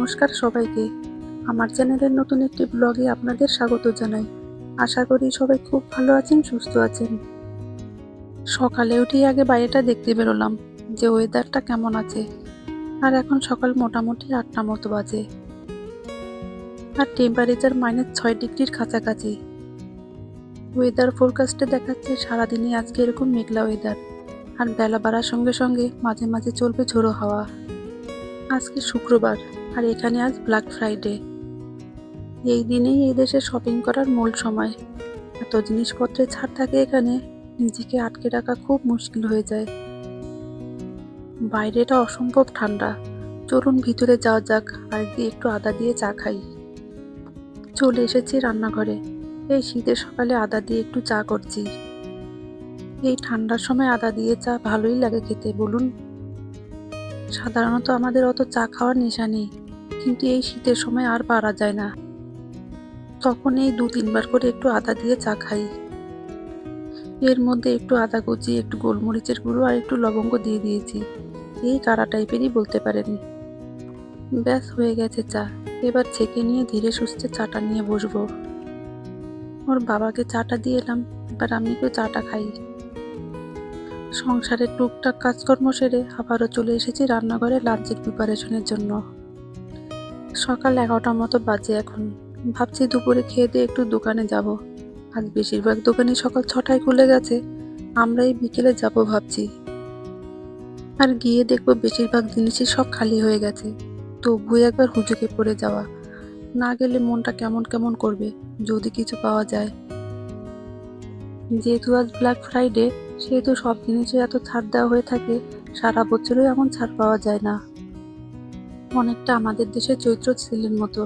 নমস্কার সবাইকে। আমার চ্যানেলের নতুন একটি ব্লগে আপনাদের স্বাগত জানাই। আশা করি সবাই খুব ভালো আছেন, সুস্থ আছেন। সকালে উঠেই আগে বাইরেটা দেখতে বেরোলাম যে ওয়েদারটা কেমন আছে। আর এখন সকাল মোটামুটি আটটা মতো বাজে। আর টেম্পারেচার মাইনাস ছয় ডিগ্রির কাছাকাছি। ওয়েদার ফোরকাস্টে দেখাচ্ছে সারাদিনই আজকে এরকম মেঘলা ওয়েদার আর বেলা বাড়ার সঙ্গে সঙ্গে মাঝে মাঝে চলবে ঝোড়ো হাওয়া। আজকে শুক্রবার। আর এখানে আজ ব্ল্যাক ফ্রাইডে এই দিনেই এই দেশে শপিং করার মূল সময়। এত জিনিসপত্রে ছাড় থাকে এখানে, নিজেকে আটকে রাখা খুব মুশকিল হয়ে যায়। বাইরেটা অসম্ভব ঠান্ডা। চলুন ভিতরে যাওয়া যাক, আর গিয়ে একটু আদা দিয়ে চা খাই। চলে এসেছি রান্নাঘরে। এই শীতের সকালে আদা দিয়ে একটু চা করছি। এই ঠান্ডার সময় আদা দিয়ে চা ভালোই লাগে খেতে, বলুন। সাধারণত আমাদের অত চা খাওয়ার নেশা নেই, কিন্তু এই শীতের সময় আর পারা যায় না। তখন এই দু তিনবার করে একটু আদা দিয়ে চা খাই। এর মধ্যে একটু আদা কুচি, একটু গোলমরিচের গুঁড়ো আর একটু লবঙ্গ দিয়ে দিয়েছি। এই কারা টাইপেরই বলতে পারেন। ব্যাস, হয়ে গেছে চা। এবার ছেঁকে নিয়ে ধীরে সুস্থে চাটা নিয়ে বসবো। ওর বাবাকে চাটা দিয়ে এলাম, এবার আমি একটু চাটা খাই। সংসারের টুকটাক কাজকর্ম সেরে আবারও চলে এসেছি রান্নাঘরে লাঞ্চের প্রিপারেশনের জন্য। সকাল এগারোটার মতো বাজে এখন। ভাবছি দুপুরে খেয়ে দিয়ে একটু দোকানে যাব। আজ বেশিরভাগ দোকানই সকাল ছটায় খুলে গেছে। আমরা এই বিকেলে যাব ভাবছি। আর গিয়ে দেখব বেশিরভাগ জিনিসই সব খালি হয়ে গেছে। তবুও একবার হুজুকে পড়ে যাওয়া। না গেলে মনটা কেমন কেমন করবে, যদি কিছু পাওয়া যায়। যেহেতু আজ ব্ল্যাক ফ্রাইডে সেহেতু সব জিনিসে এত ছাড় দেওয়া হয়ে থাকে, সারা বছরও এমন ছাড় পাওয়া যায় না। অনেকটা আমাদের দেশে চৈত্র সেলের মতো।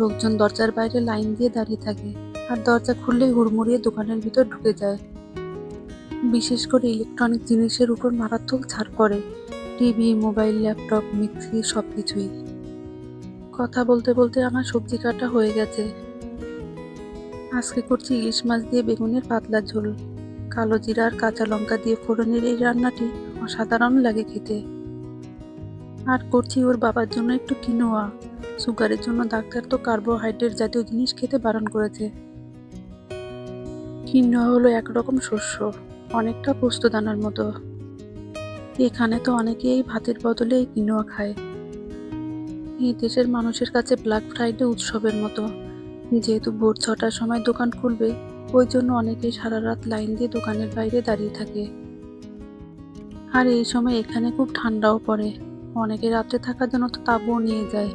লোকজন দরজার বাইরে লাইন দিয়ে দাঁড়িয়ে থাকে, আর দরজা খুললেই হুড়মুড়িয়ে দোকানের ভিতর ঢুকে যায়। বিশেষ করে ইলেকট্রনিক জিনিসের উপর মারাত্মক ছাড় পড়ে, টিভি, মোবাইল, ল্যাপটপ, মিক্সি সব কিছুই কথা বলতে বলতে আমার সবজি কাটা হয়ে গেছে। আজকে করছি ইলিশ মাছ দিয়ে বেগুনের পাতলা ঝোল। কালো জিরা আর কাঁচা লঙ্কা দিয়ে ফোড়নের এই রান্নাটি অসাধারণ লাগে খেতে। আর করছি ওর বাবার জন্য একটু কিনোয়া। সুগারের জন্য ডাক্তার তো কার্বোহাইড্রেট জাতীয় জিনিস খেতে বারণ করেছে। কিনোয়া হলো একরকম শস্য, অনেকটা পোস্তদানার মতো। এখানে তো অনেকেই ভাতের বদলে এই কিনোয়া খায়। এই দেশের মানুষের কাছে ব্ল্যাক ফ্রাইডে উৎসবের মতো। যেহেতু ভোর ছটার সময় দোকান খুলবে ওই জন্য অনেকে সারা রাত লাইন দিয়ে দোকানের বাইরে দাঁড়িয়ে থাকে। আর এই সময় এখানে খুব ঠান্ডাও পড়ে। অনেকে রাত্রে থাকার জন্য তো তাবুও নিয়ে যায়।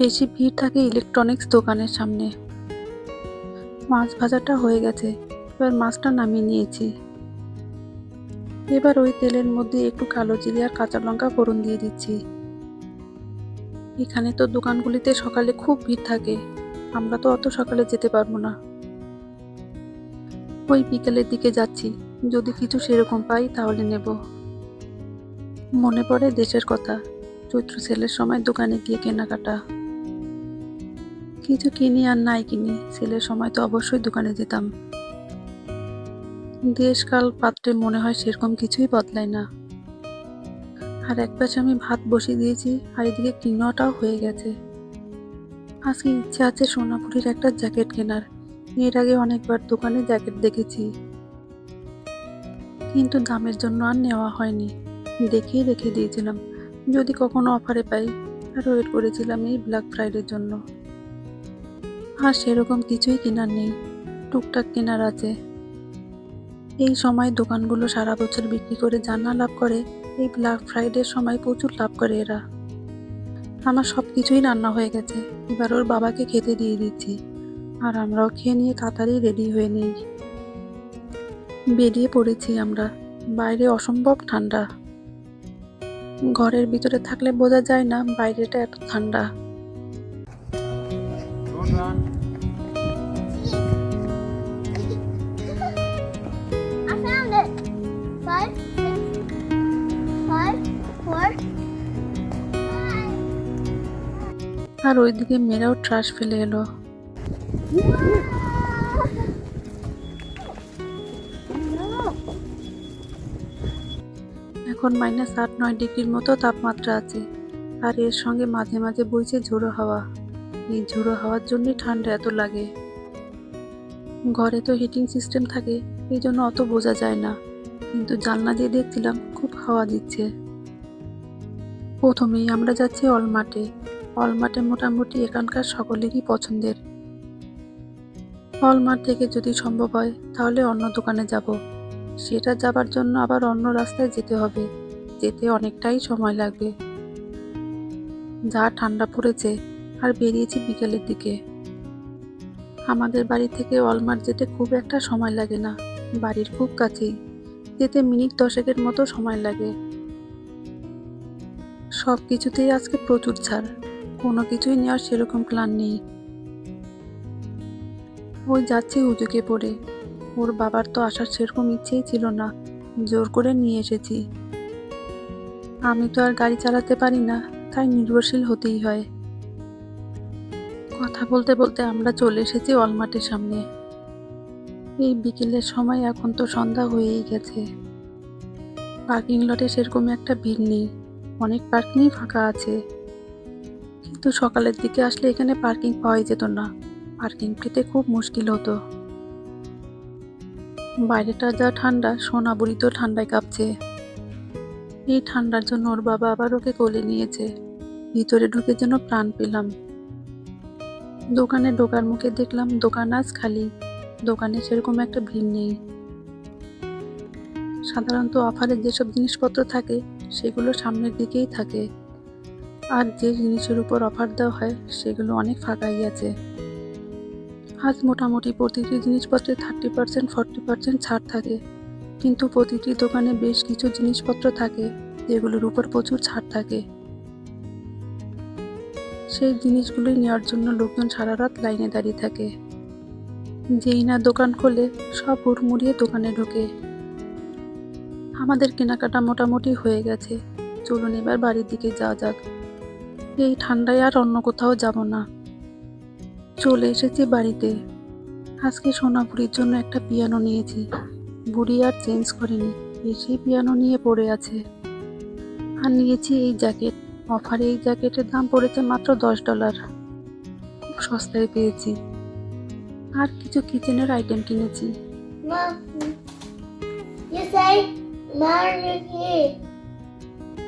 বেশি ভিড় থাকে ইলেকট্রনিক্স দোকানের সামনে। মাছ ভাজাটা হয়ে গেছে, এবার মাছটা নামিয়ে নিয়েছি। এবার ওই তেলের মধ্যে একটু কালো জিরে আর কাঁচা লঙ্কা ফোড়ন দিয়ে দিচ্ছি। এখানে তো দোকানগুলিতে সকালে খুব ভিড় থাকে। আমরা তো অত সকালে যেতে পারব না। ওই বিকেলের দিকে যাচ্ছি। যদি কিছু সেরকম পাই তাহলে নেব। মনে পড়ে দেশের কথা। চৈত্র সেলের সময় দোকানে গিয়ে কেনাকাটা। কিছু কিনি আর নাই কিনি। সেলের সময় তো অবশ্যই দোকানে যেতাম। দেশকাল পাত্রে মনে হয় সেরকম কিছুই বদলায় না। আর এক পাশে আমি ভাত বসিয়ে দিয়েছি আর এদিকে কিনোয়াটাও হয়ে গেছে। আজকে ইচ্ছে আছে সোনাপুরির একটা জ্যাকেট কেনার। এর আগে অনেকবার দোকানে জ্যাকেট দেখেছি। কিন্তু দামের জন্য আর নেওয়া হয়নি। দেখেই রেখে দিয়েছিলাম। যদি কখনো অফারে পাই, আর ওয়েট করেছিলাম এই ব্ল্যাক ফ্রাইডের জন্য। আর সেরকম কিছুই কেনার নেই। টুকটাক কেনার আছে। এই সময় দোকানগুলো সারা বছর বিক্রি করে জানা লাভ করে, এই ব্ল্যাক ফ্রাইডের সময় প্রচুর লাভ করে এরা। আমার সব কিছুই রান্না হয়ে গেছে। এবার ওর বাবাকে খেতে দিয়ে দিচ্ছি। আর আমরাও খেয়ে নিয়ে তাড়াতাড়ি রেডি হয়ে নিই। বেরিয়ে পড়েছি আমরা। বাইরে অসম্ভব ঠান্ডা। ঘরের ভিতরে থাকলে বোঝা যায় না বাইরেটা এত ঠান্ডা। আর ওইদিকে মেয়েরাও ট্রাশ ফেলে এলো। এখন মাইনাস আট নয় ডিগ্রির মতো তাপমাত্রা আছে। আর এর সঙ্গে মাঝে মাঝে বইছে ঝোড়ো হাওয়া। এই ঝোড়ো হাওয়ার জন্যই ঠান্ডা এত লাগে। ঘরে তো হিটিং সিস্টেম থাকে, এই জন্য অত বোঝা যায় না। কিন্তু জানলা দিয়ে দেখছিলাম খুব হাওয়া দিচ্ছে। প্রথমেই আমরা যাচ্ছি অলমাটে অলমাটে মোটামুটি এখানকার সকলেরই পছন্দের। অলমার্ট থেকে যদি সম্ভব হয়, তাহলে অন্য দোকানে যাব। সেটা যাবার জন্য আবার অন্য রাস্তায় যেতে হবে। যেতে অনেকটাই সময় লাগবে। যা ঠান্ডা পড়েছে, আর বেরিয়েছি বিকেলের দিকে। আমাদের বাড়ি থেকে অলমার্ট যেতে খুব একটা সময় লাগে না। বাড়ির খুব কাছেই। যেতে মিনিট দশেকের মতো সময় লাগে। সব কিছুতেই আজকে প্রচুর ছাড়। কোনো কিছুই নেওয়ার সেরকম প্ল্যান নেই। ওই যাচ্ছে উজুকে পড়ে। ওর বাবার তো আসার সেরকম ইচ্ছেই ছিল না। জোর করে নিয়ে এসেছি। আমি তো আর গাড়ি চালাতে পারি না, তাই নির্ভরশীল হতেই হয়। কথা বলতে বলতে আমরা চলে এসেছি অলমাটের সামনে। এই বিকেলের সময় এখন তো সন্ধ্যা হয়েই গেছে। পার্কিং লটে সেরকম একটা ভিড় নেই। অনেক পার্কিংই ফাঁকা আছে। কিন্তু সকালের দিকে আসলে এখানে পার্কিং পাওয়াই যেত না। পার্কিং পেতে খুব মুশকিল হতো। বাইরেটা যা ঠান্ডা, সোনাবুড়ি তো ঠান্ডায় কাঁপছে। এই ঠান্ডার জন্য ওর বাবা আবার ওকে কোলে নিয়েছে। ভিতরে ঢুকে যেন প্রাণ পেলাম। দোকানে ঢোকার মুখে দেখলাম দোকান আজ খালি। দোকানে সেরকম একটা ভিড় নেই। সাধারণত অফারে যেসব জিনিসপত্র থাকে, সেগুলো সামনের দিকেই থাকে। আর যে জিনিসের উপর অফার দেওয়া হয়, সেগুলো অনেক ফাঁকাই আছে। আজ মোটামুটি প্রতিটি জিনিসপত্রে থার্টি পার্সেন্ট ফর্টি পার্সেন্ট ছাড় থাকে। কিন্তু প্রতিটি দোকানে বেশ কিছু জিনিসপত্র থাকে, যেগুলোর উপর প্রচুর ছাড় থাকে। সেই জিনিসগুলোই নেওয়ার জন্য লোকজন সারা রাত লাইনে দাঁড়িয়ে থাকে। যেই না দোকান খোলে, সব হুড়মুড়িয়ে দোকানে ঢোকে। আমাদের কেনাকাটা মোটামুটি হয়ে গেছে। চলুন এবার বাড়ির দিকে যাওয়া যাক। এই ঠান্ডায় আর অন্য কোথাও যাব না। চলে এসেছি বাড়িতে। আজকে সোনাপুরির জন্য একটা পিয়ানো নিয়েছি। বুড়ি আর চেঞ্জ করেনি এসেই পিয়ানো নিয়ে পড়ে আছে। আর নিয়েছি এই জ্যাকেট। অফারে এই জ্যাকেটের দাম পড়েছে মাত্র দশ ডলার। খুব সস্তায় পেয়েছি। আর কিছু কিচেনের আইটেম কিনেছি। Mom,